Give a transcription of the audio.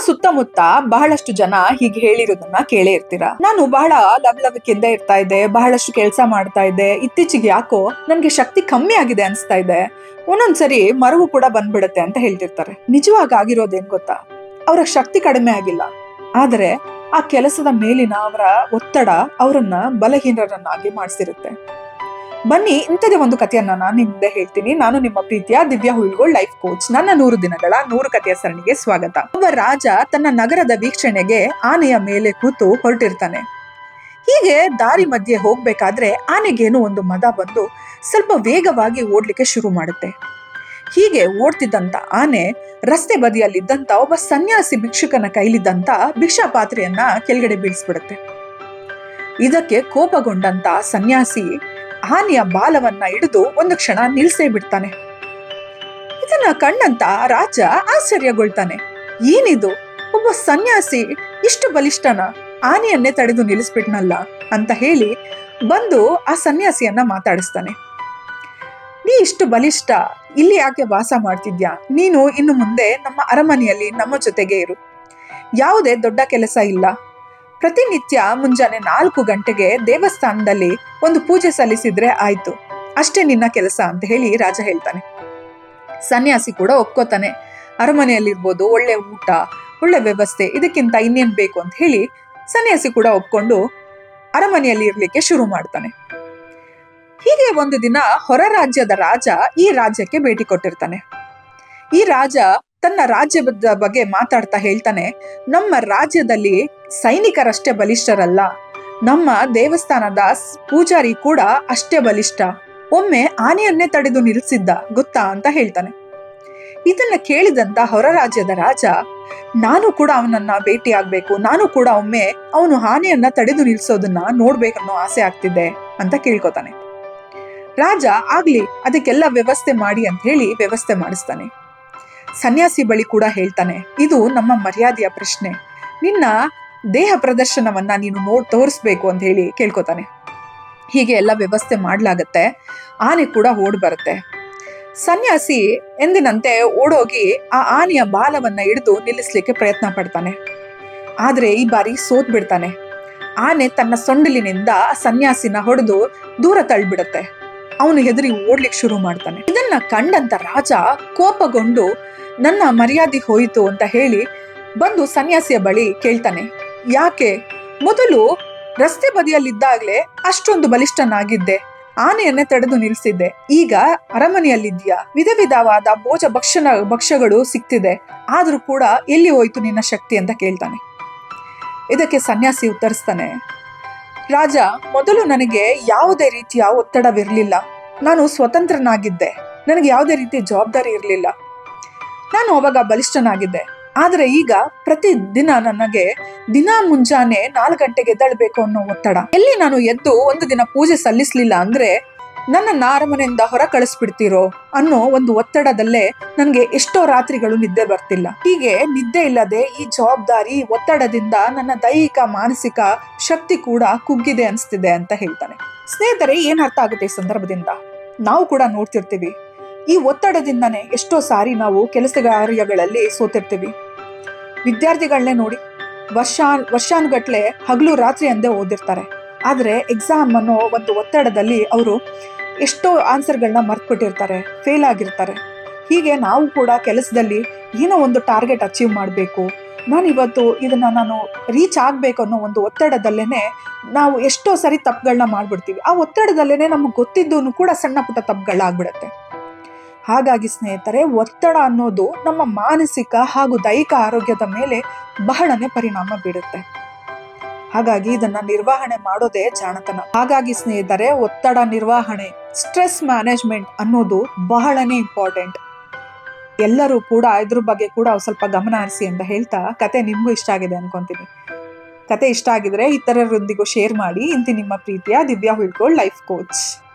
ಸುತ್ತಮುತ್ತ ಬಹಳಷ್ಟು ಜನ ಹೀಗೆ ಹೇಳಿರೋದನ್ನ ಕೇಳೇ ಇರ್ತೀರಾ? ನಾನು ಬಹಳ ಲವಲವಿಕೆಯಿಂದ ಇರ್ತಾ ಇದ್ದೆ, ಬಹಳಷ್ಟು ಕೆಲಸ ಮಾಡ್ತಾ ಇದ್ದೆ. ಇತ್ತೀಚೆಗೆ ಯಾಕೋ ನನ್ಗೆ ಶಕ್ತಿ ಕಮ್ಮಿ ಆಗಿದೆ ಅನ್ಸ್ತಾ ಇದೆ. ಒಂದೊಂದ್ಸರಿ ಮರವು ಕೂಡ ಬಂದ್ಬಿಡತ್ತೆ ಅಂತ ಹೇಳ್ತಿರ್ತಾರೆ. ನಿಜವಾಗಿ ಆಗಿರೋದೇನ್ ಗೊತ್ತಾ? ಅವರ ಶಕ್ತಿ ಕಡಿಮೆ ಆಗಿಲ್ಲ. ಆದರೆ ಆ ಕೆಲಸದ ಮೇಲಿನ ಅವರ ಒತ್ತಡ ಅವರನ್ನ ಬಲಹೀನರನ್ನಾಗಿ ಮಾಡಿಸಿರುತ್ತೆ. ಬನ್ನಿ, ಇಂಥದೇ ಒಂದು ಕಥೆಯನ್ನ ನಾನು ನಿಮ್ದೆ ಮುಂದೆ ಹೇಳ್ತೀನಿ. ನಾನು ನಿಮ್ಮ ಪ್ರೀತಿಯ ದಿವ್ಯಾ ಹುಳ್ಗೋಳ್ ಲೈಫ್ ಕೋಚ್ ನನ್ನ ನೂರು ದಿನಗಳ ನೂರು ಕಥೆಯ ಸರಣಿಗೆ ಸ್ವಾಗತ. ಒಬ್ಬ ರಾಜ ತನ್ನ ನಗರದ ವೀಕ್ಷಣೆಗೆ ಆನೆಯ ಮೇಲೆ ಕೂತು ಹೊರಟಿರ್ತಾನೆ. ಹೀಗೆ ದಾರಿ ಮಧ್ಯೆ ಹೋಗ್ಬೇಕಾದ್ರೆ ಆನೆಗೇನು ಒಂದು ಮದ ಬಂದು ಸ್ವಲ್ಪ ವೇಗವಾಗಿ ಓಡ್ಲಿಕ್ಕೆ ಶುರು ಮಾಡುತ್ತೆ. ಹೀಗೆ ಓಡ್ತಿದ್ದಂತ ಆನೆ ರಸ್ತೆ ಬದಿಯಲ್ಲಿದ್ದಂತ ಒಬ್ಬ ಸನ್ಯಾಸಿ ಭಿಕ್ಷುಕನ ಕೈಲಿದ್ದಂತ ಭಿಕ್ಷಾ ಪಾತ್ರೆಯನ್ನ ಕೆಳಗಡೆ ಬೀಳಿಸ್ಬಿಡುತ್ತೆ. ಇದಕ್ಕೆ ಕೋಪಗೊಂಡಂತ ಸನ್ಯಾಸಿ ಆನೆಯ ಬಾಲವನ್ನ ಹಿಡಿದು ಒಂದು ಕ್ಷಣ ನಿಲ್ಸೇ ಬಿಡ್ತಾನೆ. ಇದನ್ನ ಕಂಡಂತ ರಾಜ ಆಶ್ಚರ್ಯಗೊಳ್ತಾನೆ. ಏನಿದು? ಒಬ್ಬ ಸನ್ಯಾಸಿ ಇಷ್ಟು ಬಲಿಷ್ಠನ ಆನೆಯನ್ನೇ ತಡೆದು ನಿಲ್ಲಿಸ್ಬಿಟ್ನಲ್ಲ ಅಂತ ಹೇಳಿ ಬಂದು ಆ ಸನ್ಯಾಸಿಯನ್ನ ಮಾತಾಡಿಸ್ತಾನೆ. ನೀ ಇಷ್ಟು ಬಲಿಷ್ಠ, ಇಲ್ಲಿ ಯಾಕೆ ವಾಸ ಮಾಡ್ತಿದ್ಯಾ? ನೀನು ಇನ್ನು ಮುಂದೆ ನಮ್ಮ ಅರಮನೆಯಲ್ಲಿ ನಮ್ಮ ಜೊತೆಗೆ ಇರು. ಯಾವುದೇ ದೊಡ್ಡ ಕೆಲಸ ಇಲ್ಲ. ಪ್ರತಿನಿತ್ಯ ಮುಂಜಾನೆ ನಾಲ್ಕು ಗಂಟೆಗೆ ದೇವಸ್ಥಾನದಲ್ಲಿ ಒಂದು ಪೂಜೆ ಸಲ್ಲಿಸಿದ್ರೆ ಆಯ್ತು. ಅಷ್ಟೇ ನಿನ್ನ ಕೆಲಸ ಅಂತ ಹೇಳಿ ರಾಜ ಹೇಳ್ತಾನೆ. ಸನ್ಯಾಸಿ ಕೂಡ ಒಪ್ಕೋತಾನೆ. ಅರಮನೆಯಲ್ಲಿರ್ಬೋದು, ಒಳ್ಳೆ ಊಟ, ಒಳ್ಳೆ ವ್ಯವಸ್ಥೆ, ಇದಕ್ಕಿಂತ ಇನ್ನೇನ್ ಬೇಕು ಅಂತ ಹೇಳಿ ಸನ್ಯಾಸಿ ಕೂಡ ಒಪ್ಕೊಂಡು ಅರಮನೆಯಲ್ಲಿ ಇರಲಿಕ್ಕೆ ಶುರು ಮಾಡ್ತಾನೆ. ಹೀಗೆ ಒಂದು ದಿನ ಹೊರ ರಾಜ್ಯದ ರಾಜ ಈ ರಾಜ್ಯಕ್ಕೆ ಭೇಟಿ ಕೊಟ್ಟಿರ್ತಾನೆ. ಈ ರಾಜ ತನ್ನ ರಾಜ್ಯದ ಬಗ್ಗೆ ಮಾತಾಡ್ತಾ ಹೇಳ್ತಾನೆ, ನಮ್ಮ ರಾಜ್ಯದಲ್ಲಿ ಸೈನಿಕರಷ್ಟೇ ಬಲಿಷ್ಠರಲ್ಲ. ನಮ್ಮ ದೇವಸ್ಥಾನದ ಪೂಜಾರಿ ಕೂಡ ಅಷ್ಟೇ ಬಲಿಷ್ಠ. ಒಮ್ಮೆ ಆನೆಯನ್ನೇ ತಡೆದು ನಿಲ್ಲಿಸಿದ್ದ, ಗೊತ್ತಾ? ಅಂತ ಹೇಳ್ತಾನೆ. ಇದನ್ನ ಕೇಳಿದಂತ ಹೊರ ರಾಜ್ಯದ ರಾಜ, ನಾನು ಕೂಡ ಅವನನ್ನ ಭೇಟಿ ಆಗ್ಬೇಕು. ನಾನು ಕೂಡ ಒಮ್ಮೆ ಅವನು ಆನೆಯನ್ನ ತಡೆದು ನಿಲ್ಸೋದನ್ನ ನೋಡ್ಬೇಕನ್ನೋ ಆಸೆ ಆಗ್ತಿದೆ, ಅಂತ ಕೇಳ್ಕೊತಾನೆ. ರಾಜ, ಆಗ್ಲಿ, ಅದಕ್ಕೆಲ್ಲ ವ್ಯವಸ್ಥೆ ಮಾಡಿ ಅಂತ ಹೇಳಿ ವ್ಯವಸ್ಥೆ ಮಾಡಿಸ್ತಾನೆ. ಸನ್ಯಾಸಿ ಬಳಿ ಕೂಡ ಹೇಳ್ತಾನೆ, ಇದು ನಮ್ಮ ಮರ್ಯಾದೆಯ ಪ್ರಶ್ನೆ. ನಿನ್ನ ದೇಹ ಪ್ರದರ್ಶನವನ್ನ ನೀನು ನೋಡ್, ತೋರಿಸ್ಬೇಕು ಅಂತ ಹೇಳಿ ಕೇಳ್ಕೊತಾನೆ. ಹೀಗೆ ಎಲ್ಲ ವ್ಯವಸ್ಥೆ ಮಾಡಲಾಗತ್ತೆ, ಆನೆ ಕೂಡ ಓಡ್ ಬರುತ್ತೆ. ಸನ್ಯಾಸಿ ಎಂದಿನಂತೆ ಓಡೋಗಿ ಆ ಆನೆಯ ಬಾಲವನ್ನ ಹಿಡಿದು ನಿಲ್ಲಿಸ್ಲಿಕ್ಕೆ ಪ್ರಯತ್ನ ಪಡ್ತಾನೆ. ಆದ್ರೆ ಈ ಬಾರಿ ಸೋತ್ ಬಿಡ್ತಾನೆ. ಆನೆ ತನ್ನ ಸೊಂಡಿಲಿನಿಂದ ಸನ್ಯಾಸಿನ ಹೊಡೆದು ದೂರ ತಳ್ಳಿಬಿಡತ್ತೆ ಅವನು ಹೆದರಿ ಓಡ್ಲಿಕ್ಕೆ ಶುರು ಮಾಡ್ತಾನೆ. ಇದನ್ನ ಕಂಡಂತ ರಾಜ ಕೋಪಗೊಂಡು ನನ್ನ ಮರ್ಯಾದೆ ಹೋಯಿತು ಅಂತ ಹೇಳಿ ಬಂದು ಸನ್ಯಾಸಿಯ ಬಳಿ ಕೇಳ್ತಾನೆ. ಯಾಕೆ? ಮೊದಲು ರಸ್ತೆ ಬದಿಯಲ್ಲಿದ್ದಾಗಲೇ ಅಷ್ಟೊಂದು ಬಲಿಷ್ಠನಾಗಿದ್ದೆ. ಆನೆಯನ್ನೇ ತಡೆದು ನಿಲ್ಸಿದ್ದೆ ಈಗ ಅರಮನೆಯಲ್ಲಿದ್ಯಾ ವಿಧ ವಿಧವಾದ ಭೋಜ ಭಕ್ಷಣ, ಭಕ್ಷ್ಯಗಳು ಸಿಕ್ತಿದೆ. ಆದರೂ ಕೂಡ ಎಲ್ಲಿ ಹೋಯಿತು ನಿನ್ನ ಶಕ್ತಿ ಅಂತ ಕೇಳ್ತಾನೆ. ಇದಕ್ಕೆ ಸನ್ಯಾಸಿ ಉತ್ತರಿಸ್ತಾನೆ, ರಾಜ, ಮೊದಲು ನನಗೆ ಯಾವುದೇ ರೀತಿಯ ಒತ್ತಡವಿರಲಿಲ್ಲ. ನಾನು ಸ್ವತಂತ್ರನಾಗಿದ್ದೆ. ನನಗೆ ಯಾವುದೇ ರೀತಿಯ ಜವಾಬ್ದಾರಿ ಇರಲಿಲ್ಲ. ನಾನು ಅವಾಗ ಬಲಿಷ್ಠನಾಗಿದ್ದೆ. ಆದರೆ ಈಗ ಪ್ರತಿ ದಿನ ನನಗೆ ದಿನ ಮುಂಜಾನೆ ನಾಲ್ಕು ಗಂಟೆಗೆ ಎದ್ದಳ್ಬೇಕು ಅನ್ನೋ ಒತ್ತಡ. ಎಲ್ಲಿ ನಾನು ಎದ್ದು ಒಂದು ದಿನ ಪೂಜೆ ಸಲ್ಲಿಸ್ಲಿಲ್ಲ ಅಂದ್ರೆ ನನ್ನನ್ನ ಅರಮನೆಯಿಂದ ಹೊರ ಕಳಿಸ್ಬಿಡ್ತಿರೋ ಅನ್ನೋ ಒಂದು ಒತ್ತಡದಲ್ಲೇ ನನಗೆ ಎಷ್ಟೋ ರಾತ್ರಿಗಳು ನಿದ್ದೆ ಬರ್ತಿಲ್ಲ. ಹೀಗೆ ನಿದ್ದೆ ಇಲ್ಲದೆ ಈ ಜವಾಬ್ದಾರಿ, ಒತ್ತಡದಿಂದ ನನ್ನ ದೈಹಿಕ, ಮಾನಸಿಕ ಶಕ್ತಿ ಕೂಡ ಕುಗ್ಗಿದೆ ಅನಿಸ್ತಿದೆ ಅಂತ ಹೇಳ್ತಾನೆ. ಸ್ನೇಹಿತರೆ, ಏನ್ ಅರ್ಥ ಆಗುತ್ತೆ ಈ ಸಂದರ್ಭದಿಂದ? ನಾವು ಕೂಡ ನೋಡ್ತಿರ್ತೀವಿ. ಈ ಒತ್ತಡದಿಂದನೇ ಎಷ್ಟೋ ಸಾರಿ ನಾವು ಕೆಲಸ ಕಾರ್ಯಗಳಲ್ಲಿ ಸೋತಿರ್ತೀವಿ. ವಿದ್ಯಾರ್ಥಿಗಳನ್ನೇ ನೋಡಿ ವರ್ಷ ವರ್ಷಾನುಗಟ್ಲೆ ಹಗಲು ರಾತ್ರಿ ಅಂದೇ ಓದಿರ್ತಾರೆ. ಆದರೆ ಎಕ್ಸಾಮ್ ಅನ್ನೋ ಒಂದು ಒತ್ತಡದಲ್ಲಿ ಅವರು ಎಷ್ಟೋ ಆನ್ಸರ್ಗಳನ್ನ ಮರ್ತ್ಬಿಟ್ಟಿರ್ತಾರೆ ಫೇಲ್ ಆಗಿರ್ತಾರೆ. ಹೀಗೆ ನಾವು ಕೂಡ ಕೆಲಸದಲ್ಲಿ ಏನೋ ಒಂದು ಟಾರ್ಗೆಟ್ ಅಚೀವ್ ಮಾಡಬೇಕು. ನಾನು ಇವತ್ತು ಇದನ್ನ ನಾನು ರೀಚ್ ಆಗಬೇಕು ಅನ್ನೋ ಒಂದು ಒತ್ತಡದಲ್ಲೇ ನಾವು ಎಷ್ಟೋ ಸರಿ ತಪ್ಪುಗಳನ್ನ ಮಾಡಿಬಿಡ್ತೀವಿ. ಆ ಒತ್ತಡದಲ್ಲೇ ನಮಗೆ ಗೊತ್ತಿದ್ದೂ ಕೂಡ ಸಣ್ಣ ಪುಟ್ಟ ತಪ್ಪುಗಳಾಗ್ಬಿಡತ್ತೆ. ಹಾಗಾಗಿ ಸ್ನೇಹಿತರೆ, ಒತ್ತಡ ಅನ್ನೋದು ನಮ್ಮ ಮಾನಸಿಕ ಹಾಗೂ ದೈಹಿಕ ಆರೋಗ್ಯದ ಮೇಲೆ ಬಹಳನೇ ಪರಿಣಾಮ ಬೀರುತ್ತೆ. ಹಾಗಾಗಿ ಇದನ್ನ ನಿರ್ವಹಣೆ ಮಾಡೋದೇ ಜಾಣತನ. ಹಾಗಾಗಿ ಸ್ನೇಹಿತರೆ, ಒತ್ತಡ ನಿರ್ವಹಣೆ, ಸ್ಟ್ರೆಸ್ ಮ್ಯಾನೇಜ್ಮೆಂಟ್ ಅನ್ನೋದು ಬಹಳನೇ ಇಂಪಾರ್ಟೆಂಟ್. ಎಲ್ಲರೂ ಕೂಡ ಇದ್ರ ಬಗ್ಗೆ ಕೂಡ ಸ್ವಲ್ಪ ಗಮನ ಹರಿಸಿ ಅಂತ ಹೇಳ್ತಾ ಕತೆ ನಿಮ್ಗೂ ಇಷ್ಟ ಆಗಿದೆ ಅನ್ಕೊಂತೀನಿ. ಕತೆ ಇಷ್ಟ ಆಗಿದ್ರೆ ಇತರರೊಂದಿಗೂ ಶೇರ್ ಮಾಡಿ. ಇಂತಿ ನಿಮ್ಮ ಪ್ರೀತಿಯ ದಿವ್ಯಾ ಹುಳ್ಕೋಳ್, ಲೈಫ್ ಕೋಚ್.